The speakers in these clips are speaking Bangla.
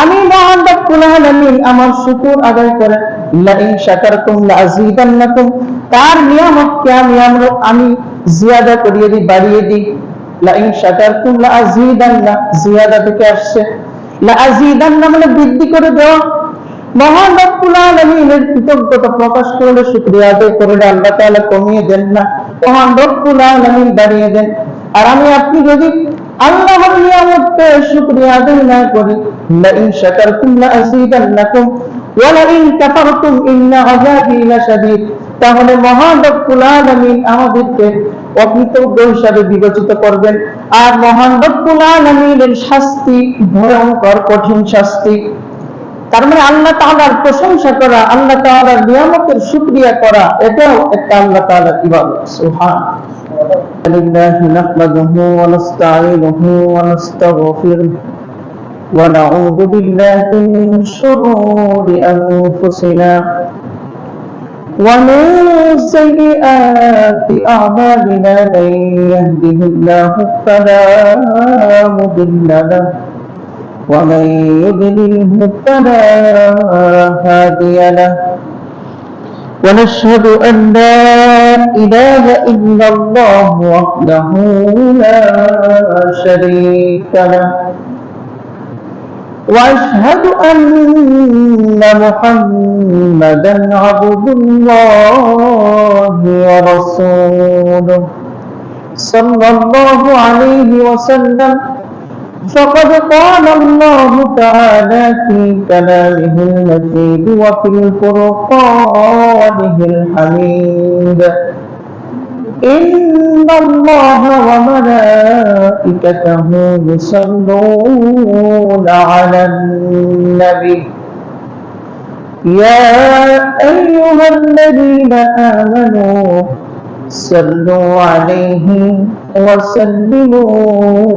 আমি মহান রব্বুল আলামিন আমার শুকর আদায় করে লাইন শাকারতুম লাযীদান্নাকুম তার নিয়ামতকে আমি আমরা আমি জিয়াদা করিয়ে দিই, বাড়িয়ে দিই। লাইন শাকারতুম লাযীদান্না জিয়াদা থেকে আসছে। লাযীদান্না মানে বৃদ্ধি করে দেওয়া। মহান রব্বুল আলামিনের কৃতজ্ঞতা প্রকাশ করলে শুকরিয়া আদায় করলে আল্লাহ তাআলা কমিয়ে দেন না। মহান রব্বুল আলামিন বাড়িয়ে দেন। আর আমি আপনি যদি আল্লাহর নিয়ামতকে আদায় না করি। শাকারতুম লাযীদান্নাকুম ওয়া কাফারতুম ইন্না লাশাদীদ। তাহলে মহান আলামিন আমাদেরকে হিসাবে বিবেচিত করবেন। আর মহান রব্বুল আলামিনের শাস্তি ভয়ঙ্কর, কঠিন শাস্তি। তার মানে আল্লাহ তাআলার প্রশংসা করা আল্লাহ তাআলার নিয়ামতের শুকরিয়া করা এটাও একটা আল্লাহ তাআলার ইবাদত সুবহান لله نحمده ونستعينه ونستغفره ونعوذ بالله من شرور أنفسنا ومن سيئات أعمالنا من يهده الله فلا مضل له ومن يضلله فلا هادي له ونشهد أن لا إله إلا الله وحده لا شريك له وأشهد أن محمدا عبد الله ورسوله صلى الله عليه وسلم فقد قال الله تعالى في كلامه المجيد وفي الفرقانه الحميد. إن الله وملائكته يصلون على النبي. يا أيها الذين آمنوا صلوا عليه وسلموا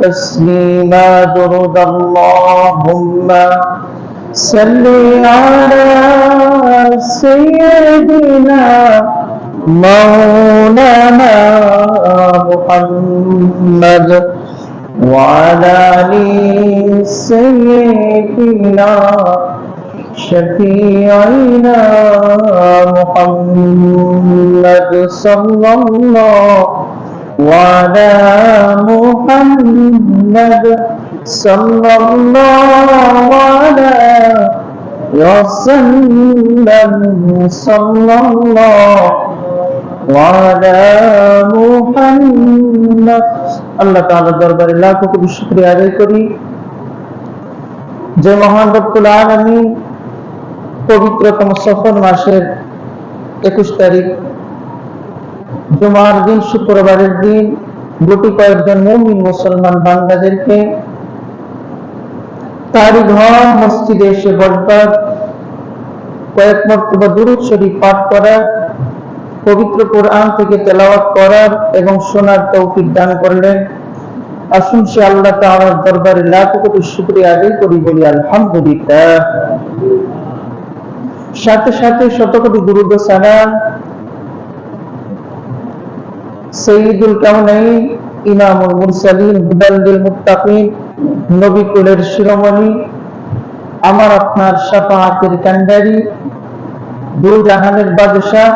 تسليما. درد اللهم صل على سيدنا مولانا محمد وعلى سيدنا شفيعنا محمد صلى الله وعلى محمد صلى الله عليه وسلم صلى الله وعلى محمد আল্লাহ তাআলা দরবারে লাখো কোটি শুকরিয়া আদায় করি যে মহান রব্বুল আলামিন পবিত্রতম সফর মাসের একুশ তারিখ। জুমার দিন, শুক্রবারের দিন, গুটি কয়েকজন মুমিন মুসলমান বান্দাদেরকে তারই ঘর, মসজিদে এসে বসবার, কয়েক মর্তবা দুরুদ শরীফ পাঠ করা পবিত্র কোরআন থেকে তেলাওয়াত করার এবং শোনার তৌফিক দান করলেন। আসুন সে আল্লাহ তাআলার দরবারে লাখো কোটি শুকরিয়া আদায় করি বলি, আলহামদুলিল্লাহ। সাথে সাথে শতকোটি দুরুদ ও সালাম সৈয়দুল কাউনাইন ইমামুল মুরসালিন হুদাল্লিল মুত্তাকিন, নবী কুলের শিরোমণি, আমার আপনার শাফাআতের কান্ডারি দু জাহানের বাদশাহ,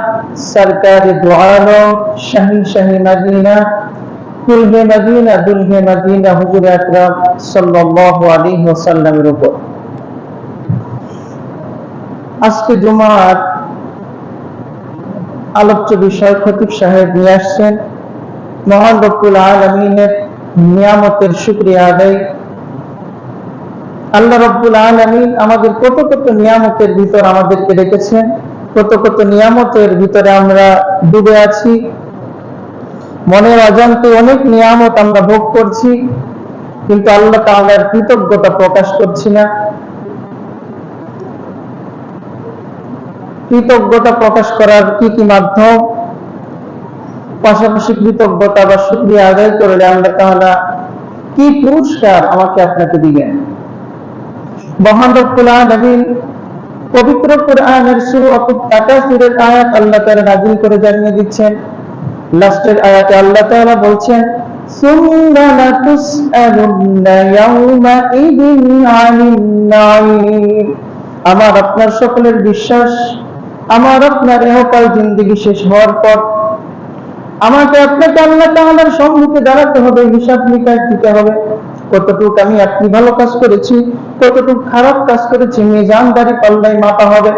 সরকারি দোয়ালম শাহী শাহী মদিনা, কুলহে মদিনা, দুলহে মদিনা, হুজুর আকরাম সাল্লাল্লাহু আলাইহি ওয়াসাল্লামের উপর। আজকে জুমার আলোচ্য বিষয় খতিব সাহেব নিয়ে আসছেন। মহান রব্বুল আলমিনের নিয়ামতের শুক্রিয়া আদায়। আল্লাহ রব্বুল আলমিন আমাদের কত কত নিয়ামতের ভিতর আমাদেরকে রেখেছেন, কত কত নিয়ামতের ভিতরে আমরা ডুবে আছি। মনের অজান্তে অনেক নিয়ামত আমরা ভোগ করছি, কিন্তু আল্লাহ তাআলার কৃতজ্ঞতা প্রকাশ করছি না। কৃতজ্ঞতা প্রকাশ করার কি কি মাধ্যম? পাশাপাশি কৃতজ্ঞতা বা শুক্রিয়া আদায় করলে আল্লাহ তাআলা কি পুরস্কার আমাকে আপনাকে দিবেন? মহান পবিত্র কোরআনের সূরা আত-তাকাসুরের আয়াত আল্লাহ তাআলা করে জানিয়ে দিচ্ছেন। লাস্টের আয়াতে আল্লাহ তাআলা বলছেন আমার আপনার সকলের বিশ্বাস আমার আপনার এহকাল জিন্দগি শেষ হওয়ার পর আমাকে আপনাকে আল্লাহ তাআলার সম্মুখে দাঁড়াতে হবে, হিসাব নিকাশ দিতে হবে। কতটুকু আমি আপনি ভালো কাজ করেছি, কতটুকু খারাপ কাজ করেছি মিজানদারি পাল্লাই মাপা হবে।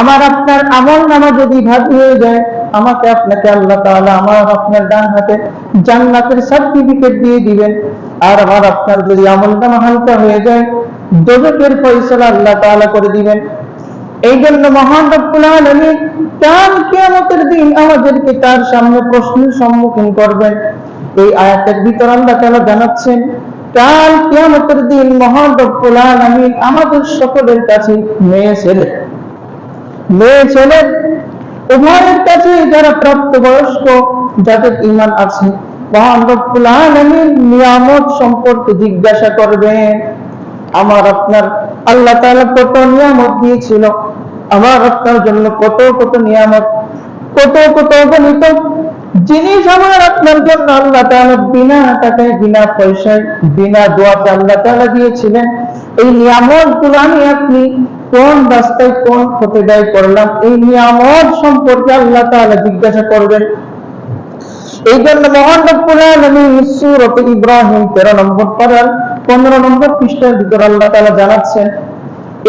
আমার আপনার আমল নামা যদি ভারী হয়ে যায়, আমাকে আপনাকে আল্লাহ তাআলা আমার আপনার ডান হাতে জান্নাতের সার্টিফিকেট দিয়ে দিবেন। আর আমার আপনার যদি আমল নামা হালকা হয়ে যায় দোজকের ফয়সালা আল্লাহ তাআলা করে দিবেন। এই জন্য মহান রব্বুল আলামিন কাল কিয়ামতের দিন আমাদেরকে তার সামনে প্রশ্নের সম্মুখীন করবেন। এই আয়াতের ভিতর আল্লাহ তাআলা জানাচ্ছেন, কাল কিয়ামতের দিন মহান রব্বুল আলামিন আমাদের সকলের কাছে মেয়ে ছেলে মেয়ে ছেলে, উভয়ের কাছে যারা প্রাপ্তবয়স্ক, যাদের ঈমান আছে, মহান রব্বুল আলামিন নিয়ামত সম্পর্কে জিজ্ঞাসা করবেন। আমার আপনার আল্লাহ তাআলা কত নিয়ামত দিয়েছিল। আমার আপনার জন্য কত কত নিয়ামত, কত কত অগণিত জিনিস আমার আপনার জন্য আল্লাহ তাআলা বিনা টাকায়, বিনা পয়সায়, বিনা দোয়াতে আল্লাহ তাআলা দিয়েছিলেন। এই নিয়ামতগুলো আমি আপনি কোন রাস্তায়, কোন ক্ষতি ব্যয় করলাম, এই নিয়ামত সম্পর্কে আল্লাহ তাআলা জিজ্ঞাসা করবেন। এই জন্য মহান রব্বুল আলামিন সূরাত ইব্রাহিম 13 নম্বর পারার 15 নম্বর পৃষ্ঠার ভিতর আল্লাহ তাআলা জানাচ্ছেন,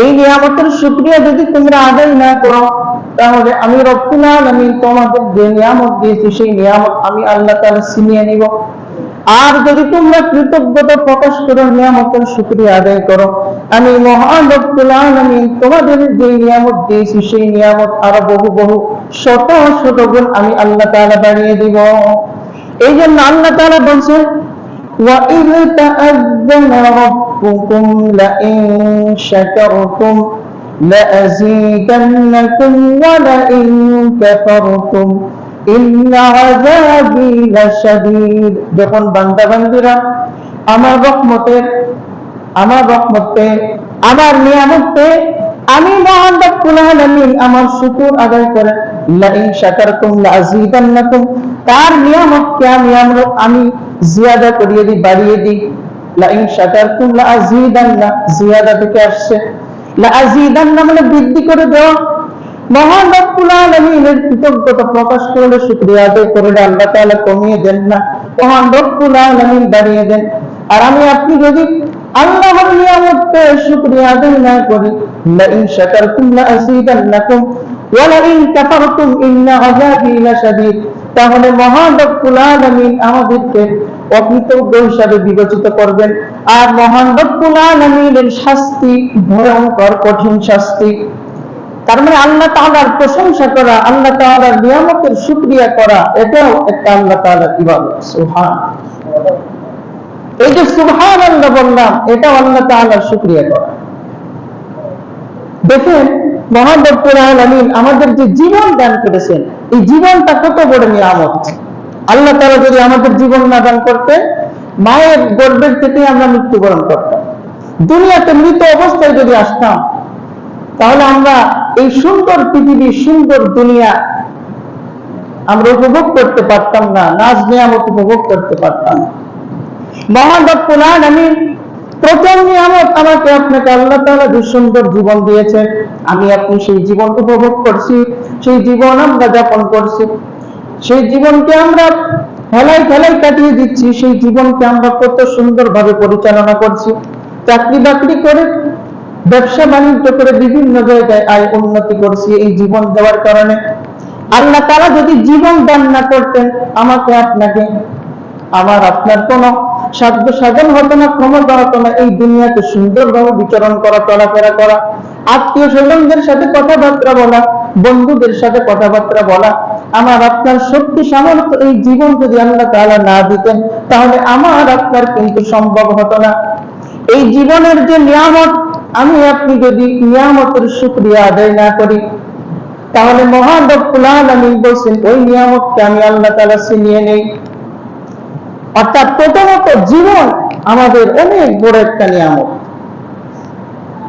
এই নিয়ামতের শুকরিয়া যদি তোমরা আদায় না করো, তাহলে আমি রব্বুল আলামিন তোমাদের যে নিয়ামত দিয়েছি, সেই নিয়ামত আমি আল্লাহ তাআলা ছিনিয়ে নিব। আর যদি তোমরা কৃতজ্ঞতা প্রকাশ করো নিয়ামতের শুকরিয়া আদায় করো, আমি মহান রব্বুল আলামিন তোমাদের যে নিয়ামত দিয়েছি, সেই নিয়ামত আরও বহু বহু, শত শত গুণ আমি আল্লাহ তাআলা বাড়িয়ে দিব। এই জন্য আল্লাহ তাআলা বলছেন وَإِذْ تَأَذَّنَ رَبُّكُمْ لَئِن شَكَرْتُمْ لَأَزِيدَنَّكُمْ وَلَئِن كَفَرْتُمْ إِنَّ عَذَابِي لَشَدِيدٌ দেখুন বান্দা বান্দিরা আমার রহমতের আমার রহমতে আমার নিয়ামতে আমি মহান রব্বুল আলামিন আমার শুকর আদায় করে লাইন শাকারতুম লাযীদান্নাকুম তার নিয়ামতকে আমি আমরা আমি জিয়াদা করিয়ে দিই, বাড়িয়ে দিই। লাইন লাযীদান্না জিয়াদা থেকে আসছে। লাযীদান্না মানে বৃদ্ধি করে মহান কৃতজ্ঞতা প্রকাশ করলে শুকরিয়া আদায় আল্লাহ তাআলা কমিয়ে দেন না। মহান রব্বুল আলামিন বাড়িয়ে দেন। আর আমি আপনি যদি আল্লাহর নিয়ামতকে শুকরিয়া আদায় না করি, লাইন শাকারতুম ওয়া তাহলে মহান রব্বুল আলামিন আমাদেরকে অকৃতজ্ঞ হিসাবে বিবেচিত করবেন। আর মহান রব্বুল আলামিনের শাস্তি ভয়ঙ্কর, কঠিন শাস্তি। তার মানে আল্লাহ তাআলার প্রশংসা করা, আল্লাহ তাআলার নিয়ামতের শুকরিয়া করা, এটাও একটা আল্লাহ তাআলার ইবাদত। সুবহান। এই যে সুবহান আল্লাহ বললাম, এটাও আল্লাহ তাআলার শুকরিয়া করা। দেখেন আমাদের যে জীবন দান করেছেন, এই জীবনটা কত বড় নিয়ামত। আল্লাহ তাআলা যদি আমাদের জীবন না দান করতেন, মায়ের গর্ভের থেকে আমরা মৃত্যুবরণ করতাম। দুনিয়াতে মৃত অবস্থায় যদি আসতাম, তাহলে আমরা এই সুন্দর পৃথিবী, সুন্দর দুনিয়া আমরা উপভোগ করতে পারতাম না নাচ নিয়ামত উপভোগ করতে পারতাম মহান রব্বুল নিয়ামত আমাকে আপনাকে আল্লাহ তাআলা যে সুন্দর জীবন আমি সেই জীবন উপভোগ করছি, সেই জীবন আমরা যাপন করছি। সেই জীবনকে আমরা হেলাই কাটিয়ে দিচ্ছি, সেই জীবনকে আমরা কত সুন্দরভাবে পরিচালনা করছি। চাকরি বাকরি করে, ব্যবসা বাণিজ্য করে বিভিন্ন জায়গায় আয় উন্নতি করছি এই জীবন দেওয়ার কারণে। আল্লাহ তারা যদি জীবন দান না করতেন, আমাকে আপনাকে, আমার আপনার কোন সাধন হতো না ক্ষমতা হতো না। এই দুনিয়াতে সুন্দরভাবে বিচরণ করা, চলাফেরা করা, আত্মীয় স্বজনদের সাথে কথাবার্তা বলা, বন্ধুদের সাথে কথাবার্তা বলা, আমার আপনার শক্তি সামর্থ্য এই জীবন যদি আল্লাহ তাআলা না দিতেন, তাহলে আমার আপনার কিন্তু সম্ভব হতো না। এই জীবনের যে নিয়ামত, আমি আপনি যদি নিয়ামতের শুক্রিয়া আদায় না করি, তাহলে মহান রব্বুল আলামিন বলছেন, ওই নিয়ামতকে আমি আল্লাহ তাআলা ছিনিয়ে নেই। অর্থাৎ প্রথমত জীবন আমাদের অনেক বড় একটা নিয়ামত।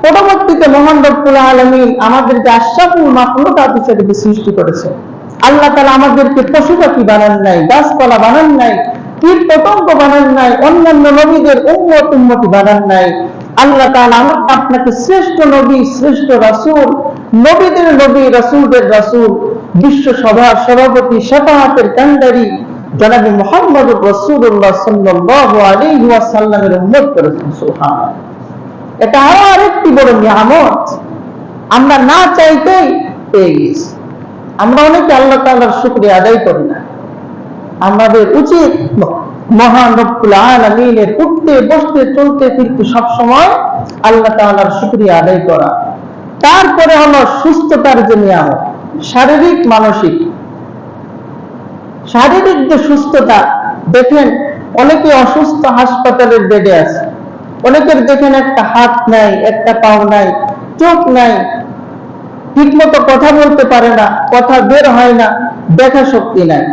পরবর্তীতে মহান রব্বুল আলামিন আমাদেরকে আশরাফুল মাখলুকাত হিসেবে সৃষ্টি করেছে আল্লাহ তাআলা আমাদেরকে পশু পাখি বানান নাই, গাছপালা বানান নাই কীট পতঙ্গ বানান নাই, অন্যান্য নবীদের উম্মত উম্মতি বানান নাই। আল্লাহ আমাকে আপনাকে শ্রেষ্ঠ নবী, শ্রেষ্ঠ রাসূল, নবীদের নবী, রাসূলদের রাসূল, বিশ্ব সভার সভাপতি শাফাআতের কান্ডারি জনাবি ওয়াসাল্লামের উম্মত করেছেন এটা আর একটি বড় নিয়ামত। আমরা না চাইতেই পেয়ে গেছি। আমরা অনেকে আল্লাহ আদায় করি না। আমাদের উচিত মহান রব্বুল আলামিনের উঠতে, বসতে, চলতে, ফিরতে সব সময় আল্লাহ তাআলার শুকরিয়া আদায় করা। তারপরে হলো সুস্থতার যে নিয়ামত, শারীরিক, মানসিক শারীরিক যে সুস্থতা দেখেন অনেকে অসুস্থ হাসপাতালের বেডে আছে। অনেকের দেখেন একটা হাত নাই, একটা পাও নাই, চোখ নাই ঠিক মতো কথা বলতে পারে না, কথা বের হয় না, দেখা শক্তি নাই।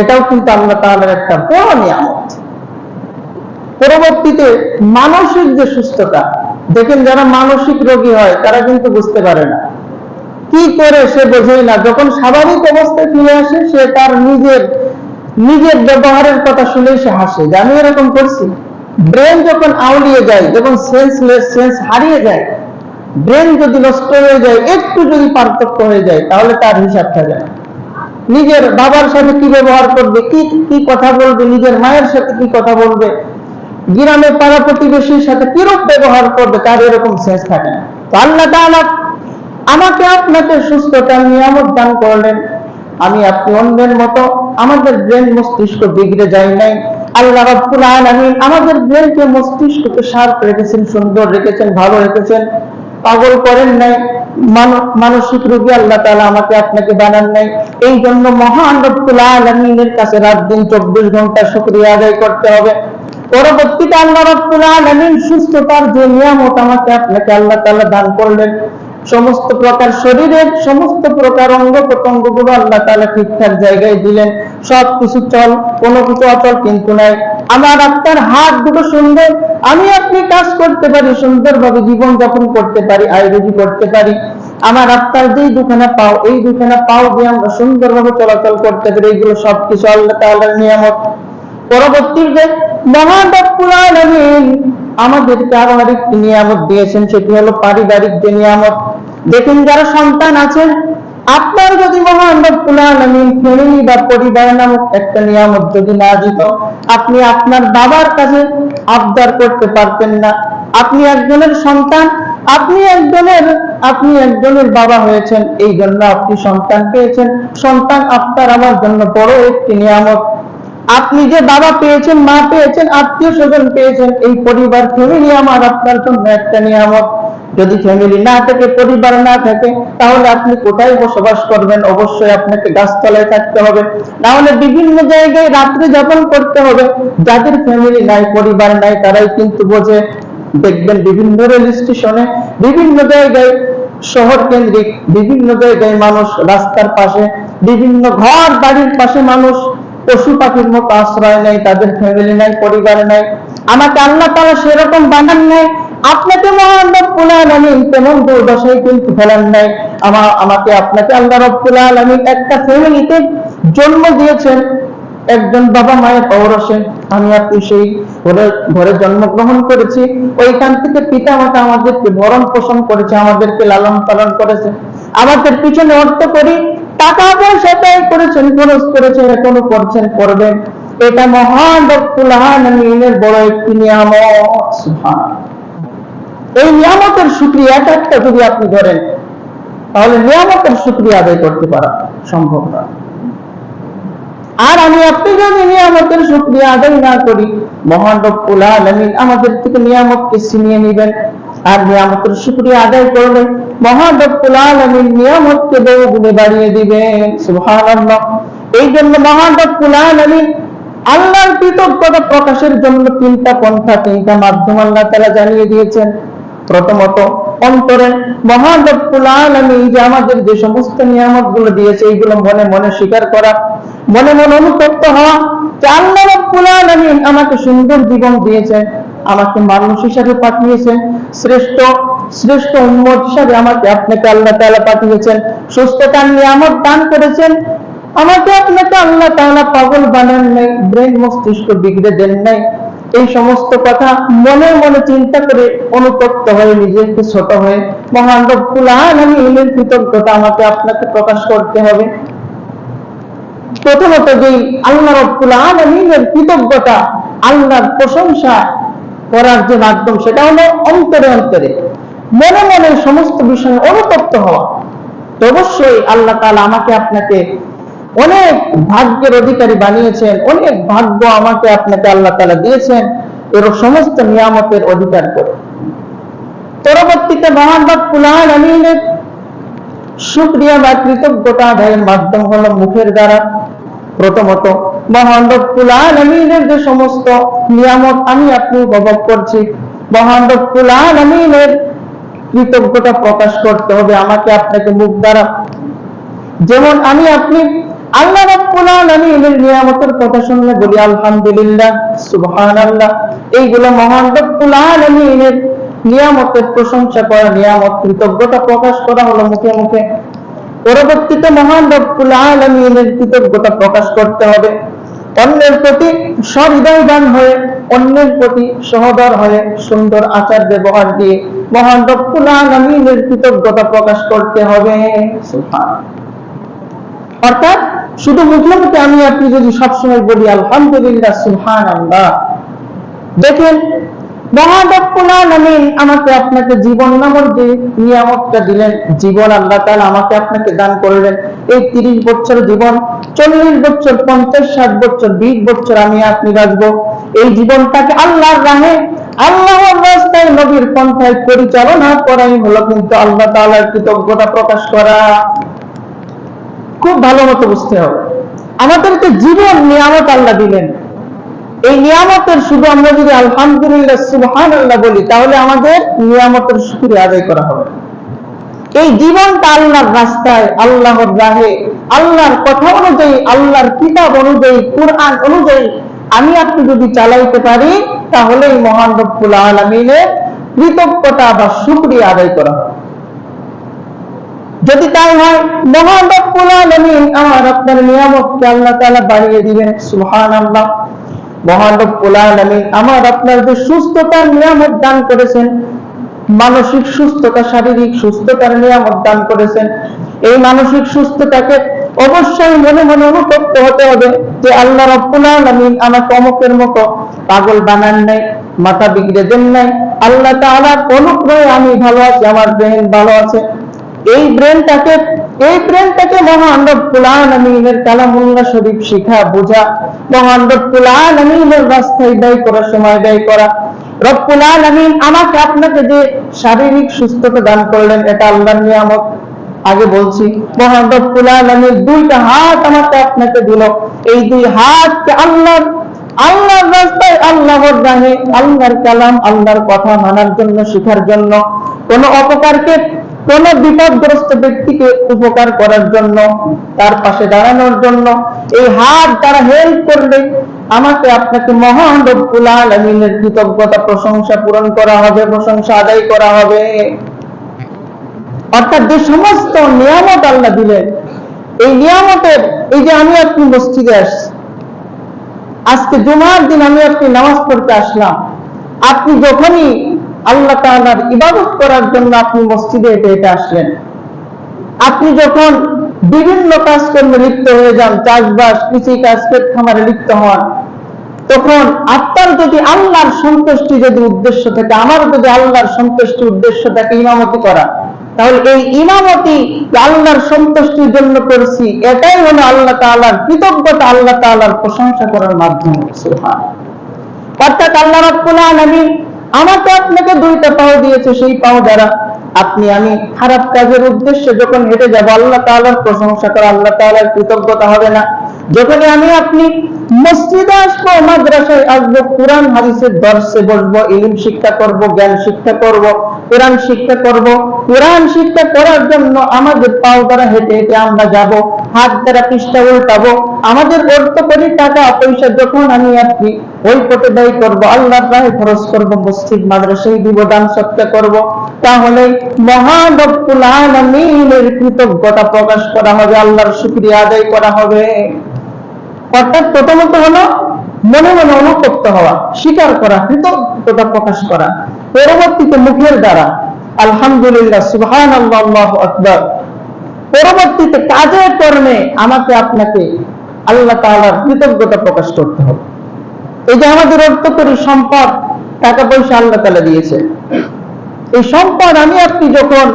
এটাও কিন্তু আল্লাহ তাহলে একটা বড় নিয়ামত। পরবর্তীতে মানসিক যে সুস্থতা, দেখেন যারা মানসিক রোগী হয়, তারা কিন্তু বুঝতে পারে না। কি করে সে বোঝেই না? যখন স্বাভাবিক অবস্থায় ফিরে আসে, সে তার নিজের নিজের ব্যবহারের কথা শুনে সে হাসে। যে আমি এরকম করছি। ব্রেন যখন আউলিয়ে যায়, যখন সেন্সলেস সেন্স হারিয়ে যায় ব্রেন যদি নষ্ট হয়ে যায়, একটু যদি পার্থক্য হয়ে যায়, তাহলে তার হিসাব থাকে নিজের বাবার সাথে কি ব্যবহার করবে? কি কি কথা বলবে? নিজের মায়ের সাথে কি কথা বলবে? গ্রামের পাড়া প্রতিবেশীর সাথে কিরূপ ব্যবহার করবে? তার এরকম শেষ থাকে না। তো আল্লাহ তাআলা আমাকে আপনাকে সুস্থতার নিয়ামত দান করলেন। আমি আপনি অন্যের মতো আমাদের ব্রেন মস্তিষ্ক বিগড়ে যায় নাই। আল্লাহ রাব্বুল আলামিন আমাদের ব্রেনকে মস্তিষ্ককে শার্প রেখেছেন, সুন্দর রেখেছেন, ভালো রেখেছেন। পাগল করেন নাই। মানসিক রোগী আল্লাহ তাআলা আমাকে আপনাকে বানান নাই। এই জন্য মহান রব্বুল আলামিনের কাছে রাত দিন চব্বিশ ঘণ্টা শুকরিয়া আদায় করতে হবে। পরবর্তীতে আল্লাহ রব্বুল আলামিন সুস্থতার যে নিয়ামত আমাকে আপনাকে আল্লাহ তাআলা দান করলেন সমস্ত প্রকার শরীরের, সমস্ত প্রকার অঙ্গ প্রত্যঙ্গগুলো আল্লাহ তাআলা ঠিকঠাক জায়গায় দিলেন। সব কিছু চল, কোনো কিছু অচল কিন্তু নাই। আমার আপনার হাত দুটো সুন্দর, আমি আপনি কাজ করতে পারি, সুন্দরভাবে জীবন যাপন করতে পারি আয় রুজি করতে পারি। আমার আপনার যেই দুখানা পাও, এই দুখানা পাও দিয়ে আমরা সুন্দরভাবে চলাচল করতে পারি, এইগুলো সবকিছু আল্লাহ তাআলার নিয়ামত। পরবর্তীতে আলামিন আমাদেরকে আরও আরেকটি নিয়ামত দিয়েছেন, সেটি হলো পারিবারিক যে নিয়ামত। দেখুন, যারা সন্তান আছেন, আপনার যদি ফ্যামিলি বা পরিবার নামক একটা নিয়ামত যদি না দিত, আপনি আপনার বাবার কাছে আবদার করতে পারতেন না। আপনি একজনের সন্তান, আপনি একজনের আপনি একজনের বাবা হয়েছেন, এই জন্য আপনি সন্তান পেয়েছেন। সন্তান আপনার আমার জন্য বড় একটি নিয়ামত। আপনি যে বাবা পেয়েছেন, মা পেয়েছেন, আত্মীয় স্বজন পেয়েছেন, এই পরিবার ফ্যামিলি আমার, আপনার জন্য একটা নিয়ামত। যদি ফ্যামিলি না থাকে, পরিবার না থাকে, তাহলে আপনি কোথায় বসবাস করবেন? অবশ্যই আপনাকে গাছতলায় থাকতে হবে। না হলে বিভিন্ন জায়গায় রাত্রি যাপন করতে হবে। যাদের ফ্যামিলি নাই, পরিবার নাই, তারাই কিন্তু বোঝে। দেখবেন বিভিন্ন রেল স্টেশনে, বিভিন্ন জায়গায় শহর কেন্দ্রিক, বিভিন্ন জায়গায় মানুষ রাস্তার পাশে, বিভিন্ন ঘর বাড়ির পাশে মানুষ পশু পাখির মতো আশ্রয় নেই, তাদের ফ্যামিলি নাই, পরিবার নাই। আমাকে আল্লাহ তারা সেরকম বানান নাই। আপনাকে মহান রব্বুল আলামিন, তেমন দুর্দশায় কিন্তু ফেলান নাই। আমার আমাকে আপনাকে আল্লাহ রব্বুল আলামিন একটা ফ্যামিলিতে জন্ম দিয়েছেন। একজন বাবা মায়ের পৌরসে আমি আপনি সেই ঘরে ঘরে জন্মগ্রহণ করেছি। ওইখান থেকে পিতা মাতা আমাদেরকে ভরণ পোষণ করেছে, আমাদেরকে লালন পালন করেছে। আমাদের পিছনে অর্থ করি টাকা পয়সা ব্যয় করেছেন, খরচ করেছেন, এখনও করছেন, করবেন। এটা মহান রব্বুল বড় একটি নিয়ামত এই নিয়ামতের শুক্রিয়া এক একটা যদি আপনি ধরেন, তাহলে নিয়ামতের শুক্রিয়া আদায় করতে পারা সম্ভব না। আর আমি আপনি যদি নিয়ামতের শুক্রিয়া আদায় না করি, মহান রব্বুল আমাদের থেকে নিয়ামতকে ছিনিয়ে নেবেন। আর নিয়ামতের শুক্রিয়া আদায় করলে মহান রব্বুল আলামিন নিয়ামতকে বহু গুণে বাড়িয়ে দিবেন। সুবহানাল্লাহ। এই জন্য মহান রব্বুল আলামিন আল্লাহর কৃতজ্ঞতা প্রকাশের জন্য তিনটা পন্থা তিনটা মাধ্যম আল্লাহ তাআলা জানিয়ে দিয়েছেন। প্রথমত, অন্তরে মহান রব্বুল আলামিন যে আমাদের যে সমস্ত নিয়ামতগুলো দিয়েছে, এইগুলো মনে মনে স্বীকার করা, মনে মনে অনুতপ্ত হওয়া, যে আল্লাহ রব্বুল আলামিন আমাকে সুন্দর জীবন দিয়েছেন। আমাকে মানুষ হিসাবে পাঠিয়েছেন, শ্রেষ্ঠ শ্রেষ্ঠ উম্মত হিসাবে আমাকে আপনাকে আল্লাহ তাআলা পাঠিয়েছেন, সুস্থতার নিয়ামত দান করেছেন। আমাকে আপনাকে আল্লাহ তাআলা পাগল বানান নাই, ব্রেন মস্তিষ্ক বিগড়ে দেন নাই। এই সমস্ত কথা মনে মনে চিন্তা করে অনুতপ্ত হয়ে, নিজেকে ছোট হয়ে, মহান রব্বুল আলামিনের কৃতজ্ঞতা আমাকে আপনাকে প্রকাশ করতে হবে। প্রথমত যে আল্লাহ রব্বুল আলামিনের কৃতজ্ঞতা, আল্লাহর প্রশংসা করার যে মাধ্যম, সেটা হলো অন্তরে অন্তরে। মনে মনে সমস্ত বিষয়ে অনুতপ্ত হওয়া। অবশ্যই আল্লাহ তাআলা আমাকে আপনাকে অনেক ভাগ্যের অধিকারী বানিয়েছেন, অনেক ভাগ্য আমাকে আপনাকে আল্লাহ তাআলা দিয়েছেন এর সমস্ত নিয়ামতের অধিকার করে। পরবর্তীতে মহান রব্বুল আলামিনের শুকরিয়া বা কৃতজ্ঞতা আদায়ের মাধ্যম হলো মুখের দ্বারা। প্রথমত মহান রব্বুল আলামিনের যে সমস্ত নিয়ামত আমি আপনি উপভোগ করছি মহান রব্বুল আলামিনের কৃতজ্ঞতা প্রকাশ করতে হবে আমাকে আপনাকে মুখ দ্বারা। যেমন আমি আপনি আল্লাহ রাব্বুল আলামিনের নিয়ামতের কথা শুনলে বলি, আলহামদুলিল্লাহ, সুবহানাল্লাহ। এইগুলো মহান রব্বুল আলামিনের নিয়ামতের প্রশংসা করা, নিয়ামত, কৃতজ্ঞতা প্রকাশ করা হলো মুখে মুখে। পরবর্তীতে মহান রব্বুল আলামিনের কৃতজ্ঞতা প্রকাশ করতে হবে। অন্যের প্রতি সহৃদয়বান হয়ে, অন্যের প্রতি সহদর হয়ে সুন্দর আচার ব্যবহার দিয়ে মহান রব্বুল আলামিনের কৃতজ্ঞতা প্রকাশ করতে হবে। অর্থাৎ শুধু মুখে মুখে আমি আপনি যদি সবসময় বলি, আলহামদুলিল্লাহ সুহান আল্লাহ দেখেন আমাকে আপনাকে জীবন নামক যে নিয়ামতটা দিলেন, জীবন আল্লাহ আমাকে আপনাকে দান করলেন। এই তিরিশ বছর জীবন, চল্লিশ বছর, পঞ্চাশ, ষাট বছর, বিশ বছর আমি আপনি এই জীবনটাকে আল্লাহর রাহে রাস্তায়, নবীর পন্থায় পরিচালনা করাই হলো কিন্তু আল্লাহ কৃতজ্ঞতা প্রকাশ করা। খুব ভালো মতো বুঝতে হবে। আমাদেরকে জীবন নিয়ামত আল্লাহ দিলেন। এই নিয়ামতের শুধু আমরা যদি আলহামদুলিল্লাহ সুবহান আল্লাহ বলি, তাহলে আমাদের নিয়ামতের শুক্রিয়া আদায় করা হবে। এই জীবনটা আল্লাহর রাস্তায়, আল্লাহর রাহে, আল্লাহর কথা অনুযায়ী, আল্লাহর কিতাব অনুযায়ী, কোরআন অনুযায়ী আমি আপনি যদি চালাইতে পারি, তাহলে এই মহান রব্বুল আলমিনের কৃতজ্ঞতা বা শুক্রিয়া আদায় করা যদি তাই হয়, মহান রব্বুল আলামিন আমার আপনার নিয়ামতকে আল্লাহ তাআলা বাড়িয়ে দিবেন, সুবহানাল্লাহ। মহান রব্বুল আলামিন আমার আপনার যে সুস্থতার নিয়ামত দান করেছেন, মানসিক সুস্থতা, শারীরিক সুস্থতার নিয়ামত দান করেছেন, এই মানসিক সুস্থতাকে অবশ্যই মনে মনে অনুতপ্ত হতে হবে যে আল্লাহ আমাকে মতো পাগল বানান নাই, মাথা বিগড়ে দেন নাই। আল্লাহ তাআলার অনুগ্রহে আমি ভালো আছি, আমার ব্রেন ভালো আছে। এই ব্রেনটাকে এই ব্রেনটাকে মহান রব্বুল আলামিনের কালামুল্লাহ শরীফ শিখা, বোঝা। মহান রব্বুল আলামিনের রাস্তায় ব্যয় করার সময় ব্যয় করা। আমাকে আপনাকে যে শারীরিক সুস্থতা দান করলেন, এটা আগে বলছি দুইটা হাত আমাকে আপনাকে দিল। এই দুই হাতকে আল্লাহর আল্লাহর রাস্তায় আল্লাহর আল্লাহর কালাম, আল্লাহর কথা মানার জন্য, শেখার জন্য। কোন অপকারকে কোন বিপদগ্রস্ত ব্যক্তিকে উপকার করার জন্য, তার পাশে দাঁড়ানোর জন্য, এই হাত দ্বারা হেল্প করলে আমাকে আপনাকে মহান রব্বুল আলামিনের কৃতজ্ঞতা, প্রশংসা পূরণ করা হবে, প্রশংসা আদায় করা হবে। অর্থাৎ যে সমস্ত নিয়ামত আল্লাহ দিলেন, এই নিয়ামতের, এই যে আমি আপনি মসজিদে আসছি, আজকে জুমার দিন আমি আপনি নামাজ পড়তে আসলাম, আপনি যখনই আল্লাহ তাআলার ইবাদত করার জন্য আপনি মসজিদে হেঁটে হেঁটে আসলেন। আপনি যখন বিভিন্ন কাজকর্মে লিপ্ত হয়ে যান, চাষবাস, কৃষি কাজ ক্ষেত খামারে লিপ্ত হন, তখন আপনার যদি আল্লাহর সন্তুষ্টি যদি উদ্দেশ্য থাকে, আমার যদি আল্লাহর সন্তুষ্টি উদ্দেশ্য থাকে ইমামতি করা, তাহলে এই ইমামতি আল্লাহর সন্তুষ্টির জন্য করেছি, এটাই হলো আল্লাহ তাআলার কৃতজ্ঞতা, আল্লাহ তাআলার প্রশংসা করার মাধ্যম। অর্থাৎ আল্লাহ রাব্বুল আলামিন আমাকে আপনাকে দুইটা পাও দিয়েছে, সেই পাও দ্বারা আপনি, আমি খারাপ কাজের উদ্দেশ্যে যখন হেঁটে যাব, আল্লাহ তাআলার প্রশংসা করা, আল্লাহ তাআলার কৃতজ্ঞতা হবে না। যখন আমি আপনি মসজিদে আসব, মাদ্রাসায় আসব, কোরআন হাদিসের দর্শে বসবো, ইলিম শিক্ষা করব, জ্ঞান শিক্ষা করব, কোরআন শিক্ষা করব। কোরআন শিক্ষা করার জন্য আমাদের পাও দ্বারা হেঁটে হেঁটে আমরা যাব, হাত দ্বারা পৃষ্ঠা উল্টাবো। আমাদের অর্থ কোটি টাকা পয়সা যখন আমি আপনি ওই পথে ব্যয় করব আল্লাহ রাহে খরচ করব, মসজিদ, মাদ্রাসায় দিব, দান সত্য করব, তাহলে মহান রব্বুল আলামিনের কৃতজ্ঞতা প্রকাশ করা হবে, আল্লাহর শুকরিয়া আদায় করা হবে। অর্থাৎ প্রথমত হলো মনে মনে অনুতপ্ত হওয়া, স্বীকার করা, কৃতজ্ঞতা প্রকাশ করা, পরবর্তীতে মুখের দ্বারা, আলহামদুলিল্লাহ সুবহান আল্লাহ আকবর। পরবর্তীতে কাজে কর্মে আমাকে আপনাকে আল্লাহ তাআলার কৃতজ্ঞতা প্রকাশ করতে হবে। এই যে আমাদের অর্থকরী সম্পদ, টাকা পয়সা আল্লাহ তাআলা দিয়েছে। এই সম্পদ আমি আপনি যখন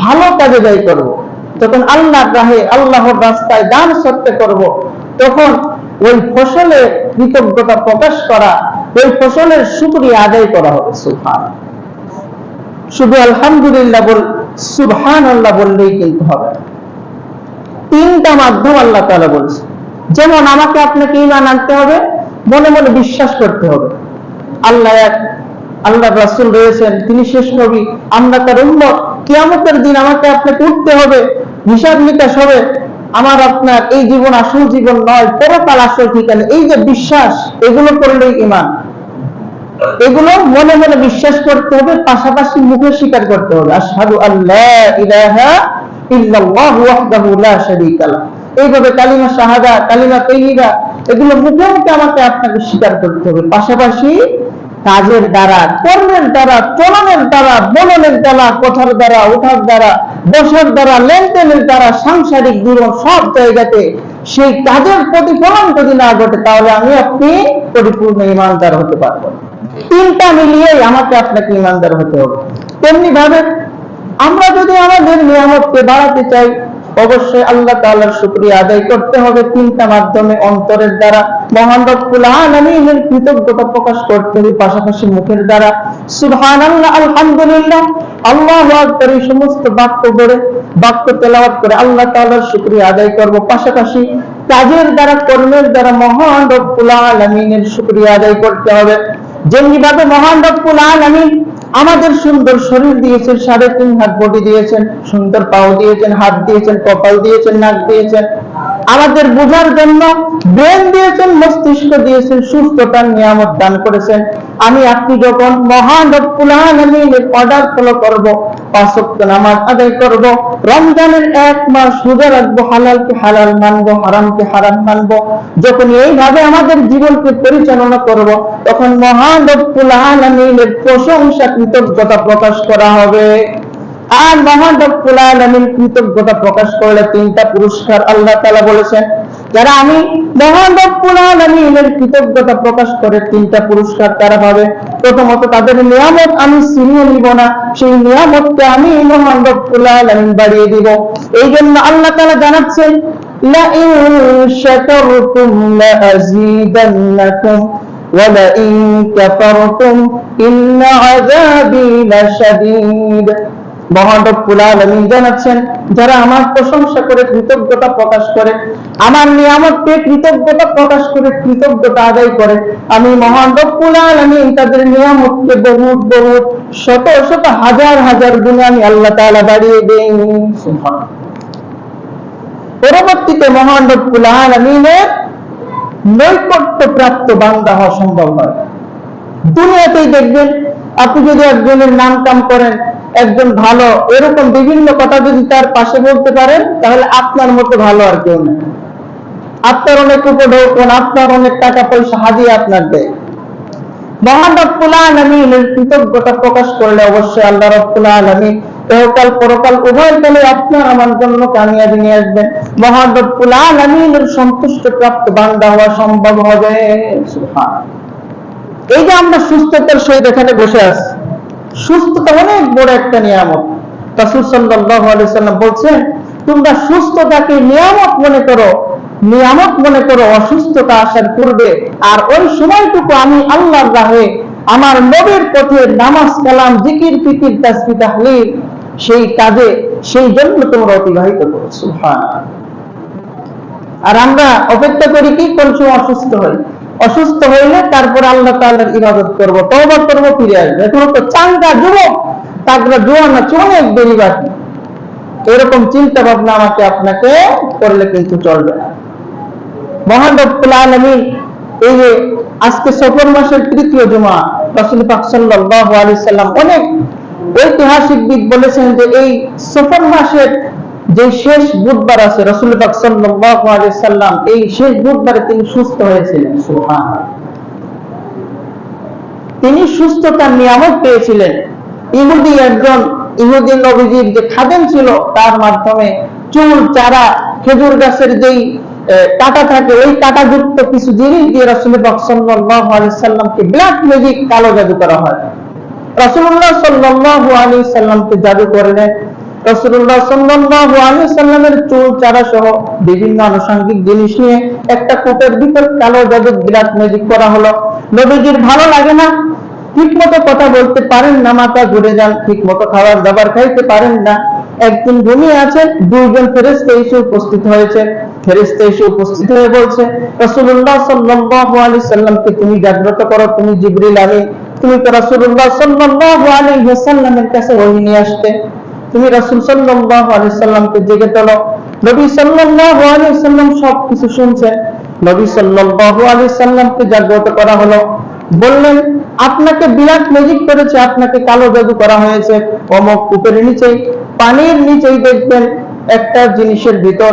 ভালো কাজে ব্যয় করব, যখন আল্লাহ রাহে, আল্লাহর রাস্তায় দান সত্য করব, তখন ওই ফসলের কৃতজ্ঞতা প্রকাশ করা, ওই ফসলের শুক্রিয়া আদায় করা হবে, সুবহান। শুধু আলহামদুলিল্লাহ বল সুবহান আল্লাহ বললেই কিন্তু হবে। তিনটা মাধ্যম আল্লাহ তাআলা বলছে যেমন আমাকে আপনাকে ইমান আনতে হবে, মনে মনে বিশ্বাস করতে হবে। আল্লাহ এক আল্লাহ রাসূল রয়েছেন, তিনি শেষ নবী। আমরা তার উম্মত। কিয়ামতের দিন আমাকে আপনাকে উঠতে হবে, হিসাব নিকাশ হবে। আমার আপনার এই জীবন আসল জীবন নয় পরকাল আসল ঠিকানা। এই যে বিশ্বাস, এগুলো করলেই ইমান এগুলো মনে মনে বিশ্বাস করতে হবে, পাশাপাশি মুখে স্বীকার করতে হবে। আশহাদু আল্লাহ ইলাহা ইল্লাল্লাহ ওয়াহদাহু লা শারীকা লাহ। এইভাবে কালিমা শাহাদা, কালিমা তাইয়িবা এগুলো মুখে মুখে আমাকে আপনাকে স্বীকার করতে হবে। পাশাপাশি কাজের দ্বারা, কর্মের দ্বারা, চলনের দ্বারা বলনের দ্বারা, কথার দ্বারা ওঠার দ্বারা, বসার দ্বারা, লেনদেনের দ্বারা, সাংসারিক জীবন সব জায়গাতে সেই কাজের প্রতিফলন যদি না ঘটে, তাহলে আমি আপনি পরিপূর্ণ ইমানদার হতে পারব। তিনটা মিলিয়েই আমাকে আপনাকে ইমানদার হতে হবে তেমনি ভাবে আমরা যদি আমাদের নিয়ামতকে বাড়াতে চাই অবশ্যই আল্লাহ তাআলার শুকরিয়া আদায় করতে হবে তিনটা মাধ্যমে, অন্তরের দ্বারা। মহান রব্বুল আলামিনের কৃতজ্ঞতা প্রকাশ করতে হবে, পাশাপাশি মুখের দ্বারা। সুবহানাল্লাহ, আলহামদুলিল্লাহ। আল্লাহু আকবার, এই সমস্ত বাক্য বলে বাক্য তেলাওয়াত করে আল্লাহ তাআলার শুকরিয়া আদায় করব। পাশাপাশি কাজের দ্বারা, কর্মের দ্বারা মহান রব্বুল আলামিনের শুকরিয়া আদায় করতে হবে। যেমনি ভাবে মহান রব্বুল আলামিন আমাদের সুন্দর শরীর দিয়েছেন সাড়ে তিন হাত বডি দিয়েছেন, সুন্দর পাও দিয়েছেন, হাত দিয়েছেন, কপাল দিয়েছেন, নাক দিয়েছেন। আমাদের বোঝার জন্য ব্রেন দিয়েছেন, মস্তিষ্ক দিয়েছেন, সুস্থতার নিয়ামত দান করেছেন। আমি আপনি যখন মহান রব্বুল অর্ডার ফলো করব, পাঁচ নামাজ আদায় করব, রমজানের এক মাস রোজা রাখব, হালালকে হালাল মানবো, হারামকে হারাম মানবো, যখন এইভাবে আমাদের জীবনকে পরিচালনা করব, তখন মহান রব্বুল আলামিনের প্রশংসা কৃতজ্ঞতা প্রকাশ করা হবে। আর মহান রব্বুল আলামিন কৃতজ্ঞতা প্রকাশ করলে তিনটা পুরস্কার আল্লাহ তাআলা বলেছেন যারা আমি মহান রব্বুল আলামিনের কৃতজ্ঞতা প্রকাশ করে তিনটা পুরস্কার তারা পাবে প্রথমত তাদের নিয়ামত আমি ছিনিয়ে নিব না সেই নিয়ামতকে আমি মহান রব্বুল আলামিন বাড়িয়ে দিব এই জন্য আল্লাহ তাআলা জানাচ্ছেন لئن شكرتم لأزيدنكم ولئن كفرتم إن عذابي لشديد মহান রব্বুল জানাচ্ছেন, যারা আমার প্রশংসা করে কৃতজ্ঞতা প্রকাশ করে, আমার কৃতজ্ঞতা প্রকাশ করে কৃতজ্ঞতা আদায় করে, আমি তাদের নিয়ামতকে বহুত বহুত, শত শত হাজার হাজার গুণে আমি আল্লাহ বাড়িয়ে পরবর্তীতে মহান রব্বুল আলামিনের নৈকট্য প্রাপ্ত বান্দা হওয়া সম্ভব নয়। দুনিয়াতেই দেখবেন, আপনি যদি একজনের নাম কাম করেন একজন ভালো, এরকম বিভিন্ন কথা যদি তার পাশে বলতে পারেন, তাহলে আপনার মতো ভালো আর কেউ নেই। আপনার অনেক উপঢৌকন, আপনার অনেক টাকা পয়সা হাদিয়ে আপনার দেয়। মহান রব্বুল কৃতজ্ঞতা প্রকাশ করলে অবশ্যই আল্লাহ রব্বুল আলামিন ইহকাল পরকাল উভয় কালে আপনার আমার জন্য কামিয়াবি নিয়ে আসবেন। মহান রব্বুল আলামিনের সন্তুষ্ট প্রাপ্ত বান্দা হওয়া সম্ভব হবে। এই যে আমরা সুস্থতার সহিত এখানে বসে আছি সুস্থতা অনেক বড় একটা নিয়ামত। রাসূল সাল্লাল্লাহু আলাইহি সাল্লাম বলছেন, তোমরা সুস্থতাকে নিয়ামত মনে করো, নিয়ামত মনে করো অসুস্থতা আসার পূর্বে। আর ওই সময়টুকু আমি আল্লাহর রাহে আমার পথে নামাজ, কালাম, জিকির, ফিকির তাসবিহ তাহলিল সেই কাজে, সেই জন্য তোমরা অতিবাহিত করো। সুবহানাল্লাহ। আর আমরা অপেক্ষা করি কি, কোন সময় অসুস্থ হই? অসুস্থ হইলে তারপর আল্লাহ তাআলার ইবাদত করব, তওবা করব, ফিরে আসবে। এখন তো চাঙ্গা যুবক তাগরা জোয়ান আছে অনেক দেরি এরকম চিন্তা ভাবনা আমাকে আপনাকে করলে কিন্তু চলবে না। মহান রব্বুল আলামিন এই যে আজকে সফর মাসের তৃতীয় জুমা, রাসূল পাক সাল্লাল্লাহু আলাইহি সাল্লাম অনেক ঐতিহাসিকবিদ বলেছেন যে এই সফর মাসের যে শেষ বুধবার আছে, রাসূল সাল্লাম, এই শেষ বুধবারে তিনি সুস্থ হয়েছিলেন, সুবহানাল্লাহ। তিনি সুস্থতার নিয়ামত পেয়েছিলেন। ইহুদি একজন, ইহুদি নবীজির যে খাদেম ছিল, তার মাধ্যমে চুল, চারা, খেজুর গাছের যেই কাঁটা থাকে, ওই কাঁটাযুক্ত কিছু জিনিস দিয়ে রাসূল পাক সাল্লাল্লাহু সাল্লামকে ব্ল্যাক ম্যাজিক কালো জাদু করা হয়। রাসূলুল্লাহ সাল্লাল্লাহু আলাইহি সাল্লামকে জাদু করলেন রাসূলুল্লাহ সাল্লাল্লাহু আলাইহি সাল্লামের চুল চারা সহ বিভিন্ন আনুষঙ্গিক জিনিস নিয়ে একটা কূপের ভিতর কালো জাদু ব্ল্যাক ম্যাজিক করা হলো। নবীজির ভালো লাগে না? ঠিক কথা বলতে পারেন না, মাথা ঘুরে যান ঠিক খাবার দাবার খাইতে পারেন না। একদিন ঘুমিয়ে আছেন দুইজন ফেরেস্তে এসে উপস্থিত হয়েছে। ফেরেস্তে এসে উপস্থিত হয়ে বলছে, রাসূলুল্লাহ সাল্লাল্লাহু আলাইহি সাল্লামকে তুমি জাগ্রত করো, তুমি জিবরিল আলী তুমি তো রাসূলুল্লাহ সাল্লাল্লাহু আলাইহি ওয়াসাল্লামের কাছে ওহী নিয়ে আসতে। তুমি রাসুল সাল্লাহ আলি সাল্লামকে জেগে তোলো নবী সাল্লাহ আলি সাল্লাম সব কিছু শুনছেন নবী সাল্লাহ আলি সাল্লামকে জাগ্রত করা হলো। বললেন, আপনাকে বিরাট ম্যাজিক করেছে, আপনাকে কালো জাদু করা হয়েছে। অমক কূপের নিচেই, পানির নিচেই দেখবেন একটা জিনিসের ভিতর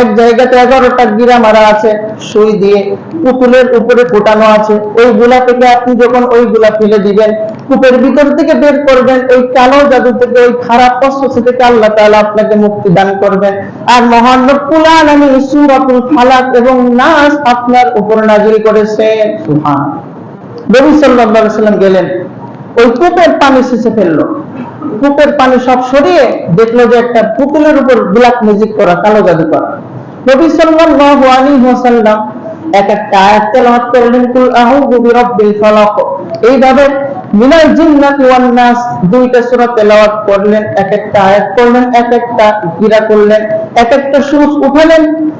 এক জায়গাতে এগারোটা গিরা মারা আছে, সুই দিয়ে পুতুলের উপরে ফোটানো আছে। ওইগুলা থেকে আপনি যখন ওইগুলা ফেলে দিবেন, কূপের ভিতর থেকে বের করবেন, ওই কালো জাদু থেকে, ওই খারাপ কষ্ট থেকে আল্লাহ তাআলা আপনাকে মুক্তি দান করবেন। আর মহান রব্বুল আলামিন সূরাতুল ফালাক এবং নাস আপনার উপর নাজিল করেছেন। সুবহানাল্লাহ নবী আলাইহি সাল্লাম গেলেন, ওই কূপের পানি শেষে ফেলল। কূপের পানি সব সরিয়ে দেখল যে একটা পুতুলের উপর ব্ল্যাক ম্যাজিক করা, কালো জাদু করা। নবী সাল্লাল্লাহু আলাইহি ওয়াসাল্লাম এক একটা আয়াত তেলাওয়াত করলেন, কুল আউযু বিরাব্বিল ফালাক। এইভাবে মিনাল জিন্নাতি ওয়ান নাস দুইটা সূরা তেলাওয়াত করলেন, এক একটা আয়াত করলেন, এক একটা গিরা করলেন, এক একটা সুস উঠালেন।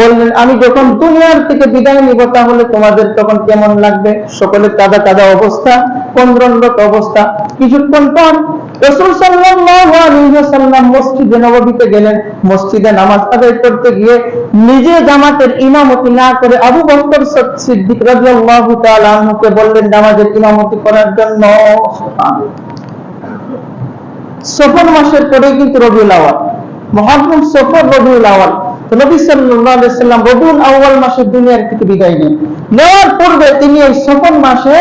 বললেন, আমি যখন দুনিয়ার থেকে বিদায় নিব, তাহলে তোমাদের তখন কেমন লাগবে? সকলে কাদা কাদা অবস্থা কন্দ্রন্রত অবস্থা। কিছুক্ষণ পর রসুল মসজিদে গেলেন। মসজিদে নামাজ আদায় করতে গিয়ে নিজে জামাতের ইমামতি না করে আবু সিদ্দিক বললেন, নামাজের ইমামতি করার জন্য সফর মাসের পরে কিন্তু রবিউল আওয়াল, মহারম সফর রবিউল আওয়াল। নবী মাসে দুনিয়ার থেকে বিদায় নেন। নেওয়ার পূর্বে তিনি এই সফর মাসে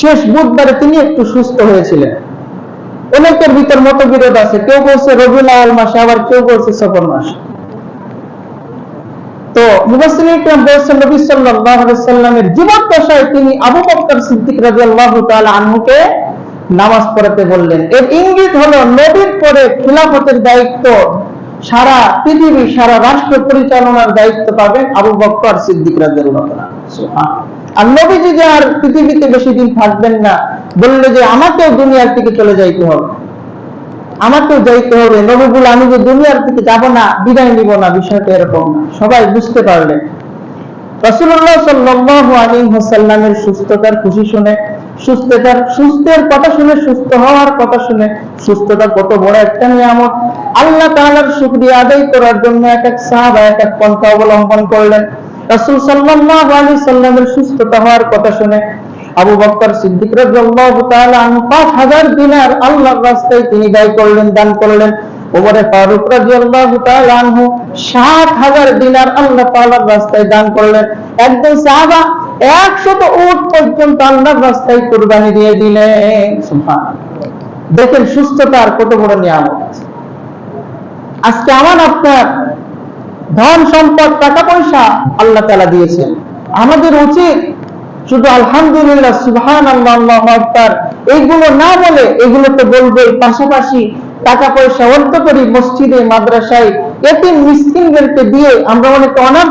শেষ বুধবারে তিনি একটু সুস্থ হয়েছিলেন। অনেকের ভিতর মতবিরোধ আছে। কেউ বলছে মাসে, আবার কেউ বলছে সফর তো মুবাসসির ইকরাম বলছেন, নবী জীবদ্দশায় তিনি আবু সিদ্দিক তাআলা আনহুকে নামাজ পড়াতে বললেন। এর ইঙ্গিত হলো নবীর পরে খিলাফতের দায়িত্ব সারা পৃথিবী সারা রাষ্ট্র পরিচালনার দায়িত্ব পাবেন আবু বকর সিদ্দিক রাদিয়াল্লাহু তাআলা। আর নবীজি যে আর পৃথিবীতে বেশি দিন থাকবেন না, বললে যে আমাকেও দুনিয়ার থেকে চলে যাইতে হবে। আমাকেও যাইতে হবে। নবীগুলো আমি যে দুনিয়ার থেকে যাব না, বিদায় নিব না, বিষয়টা এরকম না। সবাই বুঝতে পারলেন রাসূলুল্লাহ সাল্লাল্লাহু আলাইহি ওয়াসাল্লামের সুস্থতার খুশি শুনে সুস্থতার, সুস্থের কথা শুনে সুস্থ হওয়ার কথা শুনে সুস্থতা কত বড় একটা নিয়ামত। আল্লাহ তাআলার শুকরিয়া আদায় করার জন্য এক এক সাহাবা, এক এক পন্থা অবলম্বন করলেন। রাসূল সাল্লাল্লাহু আলাইহি সাল্লামের সুস্থতা হওয়ার কথা শুনে আবু বকর সিদ্দিক তাআলা আনহু 5000 দিনার আল্লাহর রাস্তায় তিনি ব্যয় করলেন, দান করলেন। ওমরে ফারুক তাআলা আনহু 70000 দিনার আল্লাহ তাআলার রাস্তায় দান করলেন। সাহাবা 100 উট পর্যন্ত আল্লাহর রাস্তায় কুরবানি দিয়ে দিলেন। সুবহানাল্লাহ। দেখেন সুস্থতার কত বড় নিয়ামত। আজকে আমার আপনার ধন সম্পদ টাকা পয়সা আল্লাহ তাআলা দিয়েছেন। আমাদের উচিত শুধু আলহামদুলিল্লাহ সুবহান আল্লাহ এইগুলো না বলে এগুলো তো বলবে পাশাপাশি টাকা পয়সা অর্থ করি মসজিদে মাদ্রাসায় এতে মিসকিনদেরকে দিয়ে আমরা অনেক অনাথ